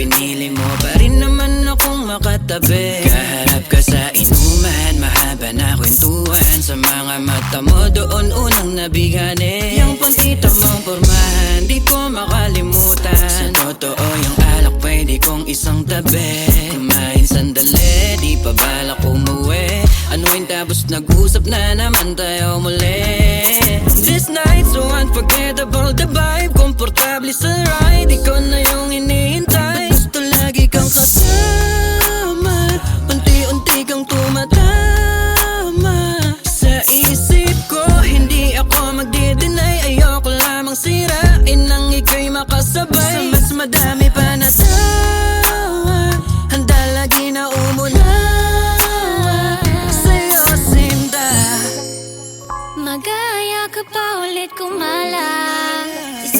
Pinili mo pa naman akong makatabi. Kaharap ka Mahaba na kwentuhan. Sa mga mata mo doon unang nabigani Yung puntito mong Di ko makalimutan. Totoo yung alak pwede kong isang tabi tapos nag-usap na naman tayo muli. This night so unforgettable. The vibe, komportable sa ride Ikaw na yung hinihintay. Gusto lagi kang kasama. Unti-unti kang tumatama. Sa isip ko, hindi ako magdi-deny. Ayoko lamang sirain ang ika'y makasabay. Sa mas madami pa na tawa ka pa ulit kumala. Isama